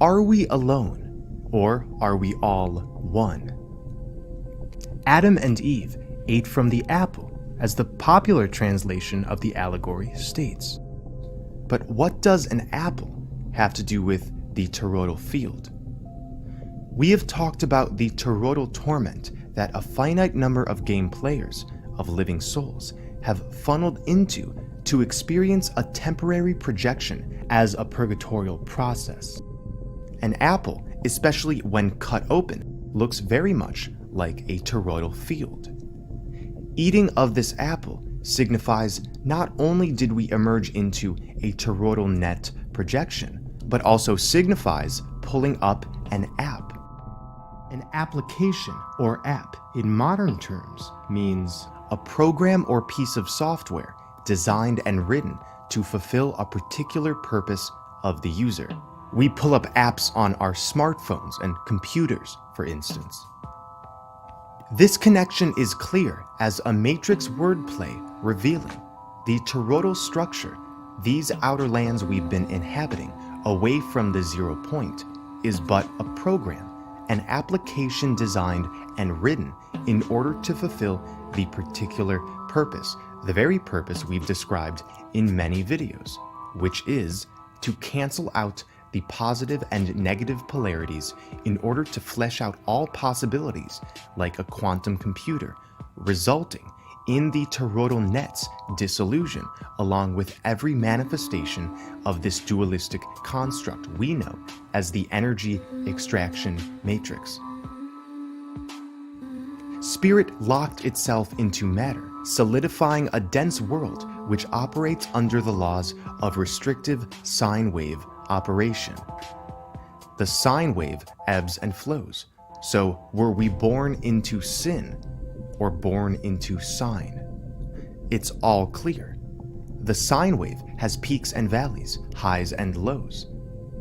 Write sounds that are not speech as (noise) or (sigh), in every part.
Are we alone, or are we all one? Adam and Eve ate from the apple, as the popular translation of the allegory states. But what does an apple have to do with the toroidal field? We have talked about the toroidal torment that a finite number of game players, of living souls, have funneled into to experience a temporary projection as a purgatorial process. An apple, especially when cut open, looks very much like a toroidal field. Eating of this apple signifies not only did we emerge into a toroidal net projection, but also signifies pulling up an app. An application or app in modern terms means a program or piece of software designed and written to fulfill a particular purpose of the user. We pull up apps on our smartphones and computers, for instance. This connection is clear as a matrix wordplay revealing the toroidal structure, these outer lands we've been inhabiting away from the zero point, is but a program, an application designed and written in order to fulfill the particular purpose, the very purpose we've described in many videos, which is to cancel out the positive and negative polarities in order to flesh out all possibilities like a quantum computer, resulting in the toroidal net's dissolution, along with every manifestation of this dualistic construct we know as the energy extraction matrix. Spirit locked itself into matter, solidifying a dense world which operates under the laws of restrictive sine wave operation. The sine wave ebbs and flows. So, were we born into sin or born into sine? It's all clear. The sine wave has peaks and valleys, highs and lows.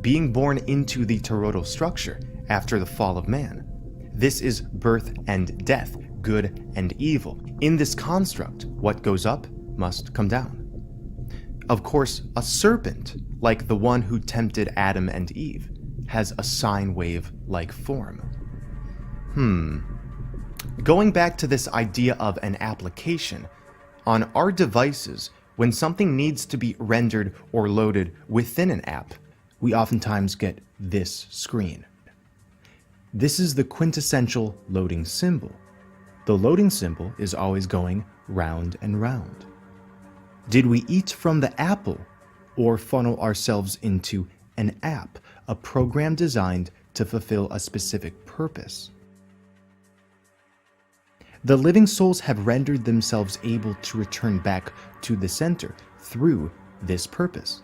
Being born into the toroidal structure after the fall of man, this is birth and death, good and evil. In this construct, what goes up must come down. Of course, a serpent, like the one who tempted Adam and Eve, has a sine wave like form. Hmm. Going back to this idea of an application, on our devices, when something needs to be rendered or loaded within an app, we oftentimes get this screen. This is the quintessential loading symbol. The loading symbol is always going round and round. Did we eat from the apple or funnel ourselves into an app, a program designed to fulfill a specific purpose? The living souls have rendered themselves able to return back to the center through this purpose.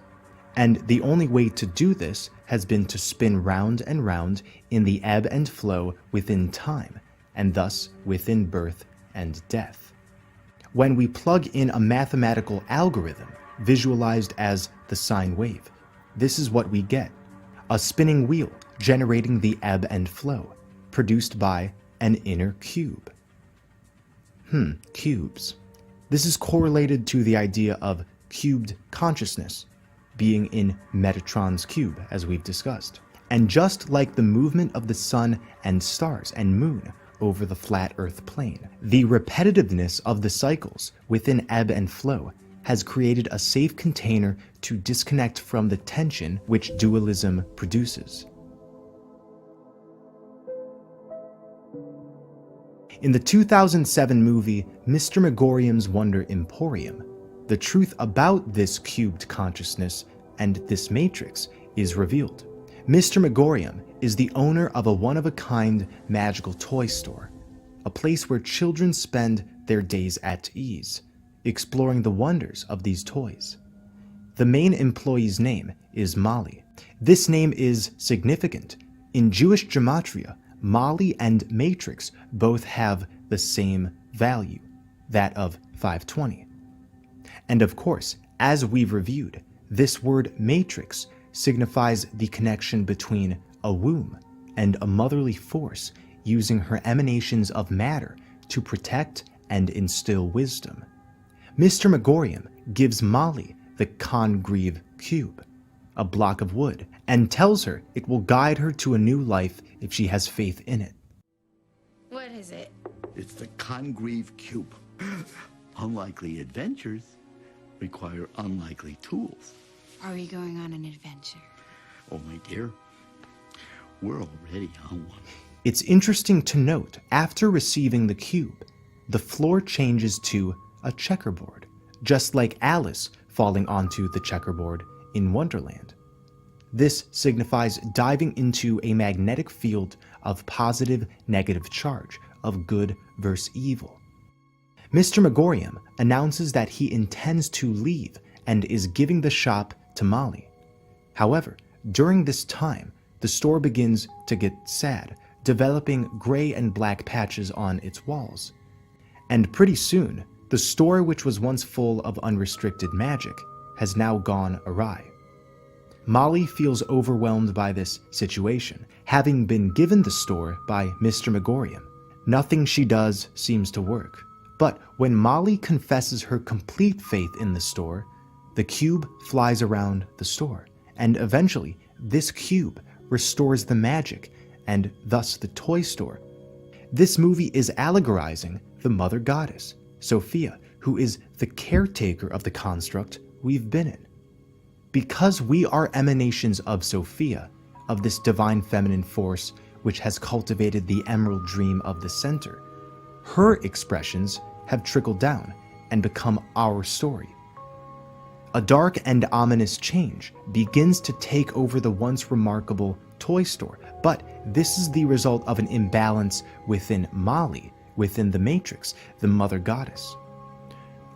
And the only way to do this has been to spin round and round in the ebb and flow within time, and thus within birth and death when we plug in a mathematical algorithm visualized as the sine wave. This is what we get a spinning wheel generating the ebb and flow, produced by an inner cube. Hmm, cubes. This is correlated to the idea of cubed consciousness, being in Metatron's cube, as we've discussed. And just like the movement of the sun and stars and moon over the flat Earth plane. The repetitiveness of the cycles within ebb and flow has created a safe container to disconnect from the tension which dualism produces. In the 2007 movie Mr. Megorium's Wonder Emporium, the truth about this cubed consciousness and this matrix is revealed. Mr. Megorium is the owner of a one of a kind magical toy store, a place where children spend their days at ease, exploring the wonders of these toys. The main employee's name is Molly. This name is significant. In Jewish gematria, Molly and matrix both have the same value, that of 520. And of course, as we've reviewed, this word matrix signifies the connection between a womb and a motherly force using her emanations of matter to protect and instill wisdom. Mr. Megorium gives Molly the Congreve cube, a block of wood, and tells her it will guide her to a new life if she has faith in it. What is it? It's the Congreve Cube. (gasps) Unlikely adventures require unlikely tools. Are we going on an adventure? Oh, my dear, we're already on one. It's interesting to note after receiving the cube, the floor changes to a checkerboard, just like Alice falling onto the checkerboard in Wonderland. This signifies diving into a magnetic field of positive negative charge, of good versus evil. Mr. Megorium announces that he intends to leave and is giving the shop to Molly. However, during this time, the store begins to get sad, developing gray and black patches on its walls. And pretty soon, the store, which was once full of unrestricted magic, has now gone awry. Molly feels overwhelmed by this situation, having been given the store by Mr. Megorium. Nothing she does seems to work. But when Molly confesses her complete faith in the store, the cube flies around the store, and eventually, this cube restores the magic and thus the toy store. This movie is allegorizing the mother goddess, Sophia, who is the caretaker of the construct we've been in. Because we are emanations of Sophia, of this divine feminine force which has cultivated the emerald dream of the center, her expressions have trickled down and become our story. A dark and ominous change begins to take over the once remarkable toy store, but this is the result of an imbalance within Molly, within the Matrix, the mother goddess.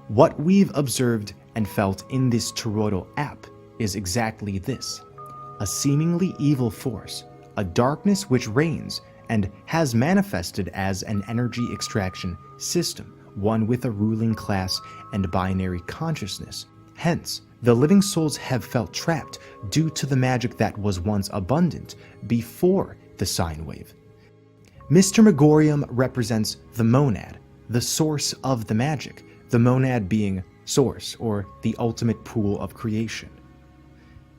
What we've observed and felt in this toroidal app is exactly this a seemingly evil force, a darkness which reigns and has manifested as an energy extraction system, one with a ruling class and binary consciousness Hence, the living souls have felt trapped due to the magic that was once abundant before the sine wave. Mr. Megorium represents the monad, the source of the magic, the monad being source or the ultimate pool of creation.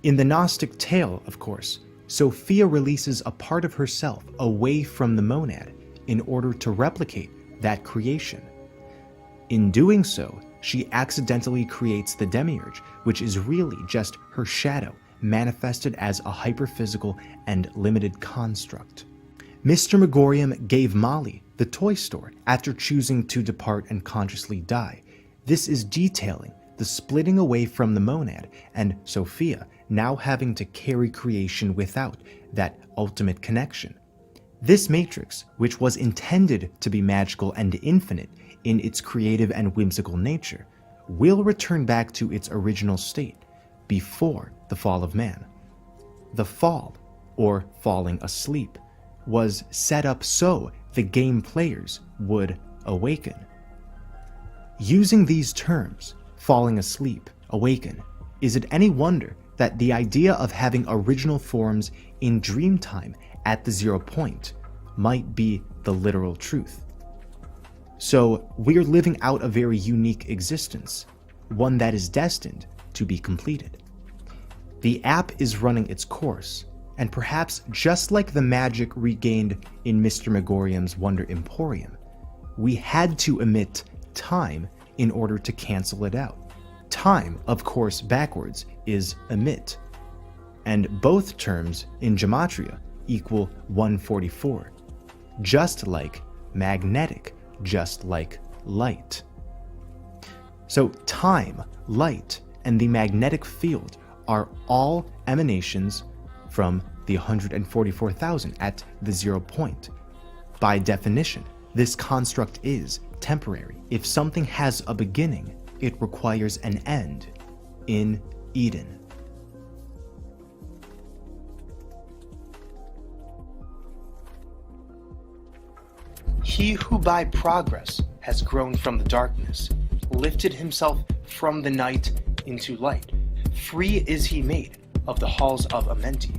In the Gnostic tale, of course, Sophia releases a part of herself away from the monad in order to replicate that creation. In doing so, she accidentally creates the demiurge, which is really just her shadow, manifested as a hyperphysical and limited construct. Mr. Megorium gave Molly the toy store after choosing to depart and consciously die. This is detailing the splitting away from the monad and Sophia now having to carry creation without that ultimate connection. This matrix, which was intended to be magical and infinite, in its creative and whimsical nature, will return back to its original state before the fall of man. The fall, or falling asleep, was set up so the game players would awaken. Using these terms, falling asleep, awaken, is it any wonder that the idea of having original forms in dream time at the zero point might be the literal truth? So we're living out a very unique existence, one that is destined to be completed. The app is running its course, and perhaps just like the magic regained in Mr. Megorium's Wonder Emporium, we had to emit time in order to cancel it out. Time, of course, backwards is emit, and both terms in Gematria equal 144, just like magnetic just like light. So, time, light, and the magnetic field are all emanations from the 144,000 at the zero point. By definition, this construct is temporary. If something has a beginning, it requires an end in Eden. He who by progress has grown from the darkness, lifted himself from the night into light, free is he made of the halls of Amenti.